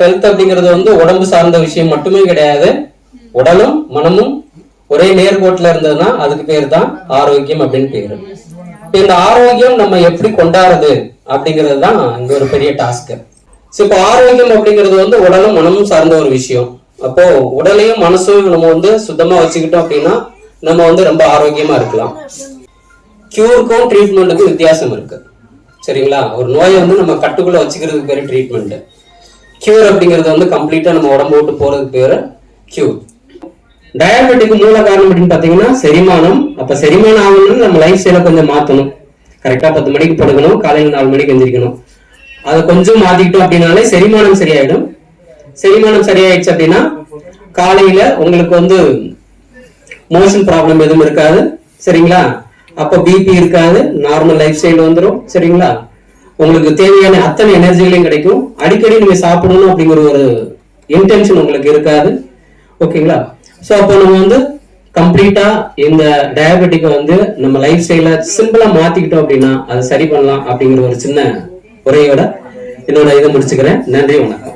Health அப்படிங்கிறது வந்து உடம்பு சார்ந்த விஷயம் மட்டுமே கிடையாது. உடலும் மனமும் ஒரே நேர்கோட்டில் இருந்ததுன்னா அதுக்கு பேர் தான் ஆரோக்கியம் அப்படின்னு பேரு. இந்த ஆரோக்கியம் நம்ம எப்படி கொண்டாடுறது அப்படிங்கிறது தான் இங்க ஒரு பெரிய டாஸ்க் இப்போ ஆரோக்கியம் அப்படிங்கிறது வந்து உடலும் மனமும் சார்ந்த ஒரு விஷயம். அப்போ உடலையும் மனசும் நம்ம வந்து சுத்தமா வச்சுக்கிட்டோம் அப்படின்னா நம்ம வந்து ரொம்ப ஆரோக்கியமா இருக்கலாம். கியூருக்கும் ட்ரீட்மெண்ட்டுக்கும் வித்தியாசம் இருக்கு. சரிங்களா? ஒரு நோயை வந்து நம்ம கட்டுக்குள்ள வச்சுக்கிறதுக்கு பேர் ட்ரீட்மெண்ட் கியூர் அப்படிங்கிறது வந்து கம்ப்ளீட்டா நம்ம உடம்பு விட்டு போறதுக்கு பேரு கியூர் டயபெட்டிக் மூல காரணம் அப்படின்னு பாத்தீங்கன்னா செரிமானம். அப்ப செரிமானம் ஆகணும்னு நம்ம லைஃப் ஸ்டைல கொஞ்சம் மாத்தணும். கரெக்டா பத்து மணிக்கு படுக்கணும் காலையில நாலு மணிக்கு எந்திரிக்கணும். அதை கொஞ்சம் மாத்திக்கிட்டோம் அப்படின்னாலே செரிமானம் சரியாயிடும். செரிமானம் சரியாயிடுச்சு அப்படின்னா காலையில உங்களுக்கு வந்து மோஷன் ப்ராப்ளம் எதுவும் இருக்காது. சரிங்களா? அப்ப பிபி இருக்காது. நார்மல் லைஃப் ஸ்டைல் வந்துடும் சரிங்களா? உங்களுக்கு தேவையான அத்தனை எனர்ஜிகளையும் கிடைக்கும். அடிக்கடி நீங்க சாப்பிடணும் அப்படிங்கிற ஒரு இன்டென்ஷன் உங்களுக்கு இருக்காது. ஓகேங்களா? ஸோ அப்போ நம்ம வந்து கம்ப்ளீட்டா இந்த டயபெட்டிக்கை வந்து நம்ம லைஃப் ஸ்டைல சிம்பிளா மாத்திக்கிட்டோம் அப்படின்னா அதை சரி பண்ணலாம் அப்படிங்கிற ஒரு சின்ன உரையோட என்னோட இதை முடிச்சுக்கிறேன். நன்றி வணக்கம்.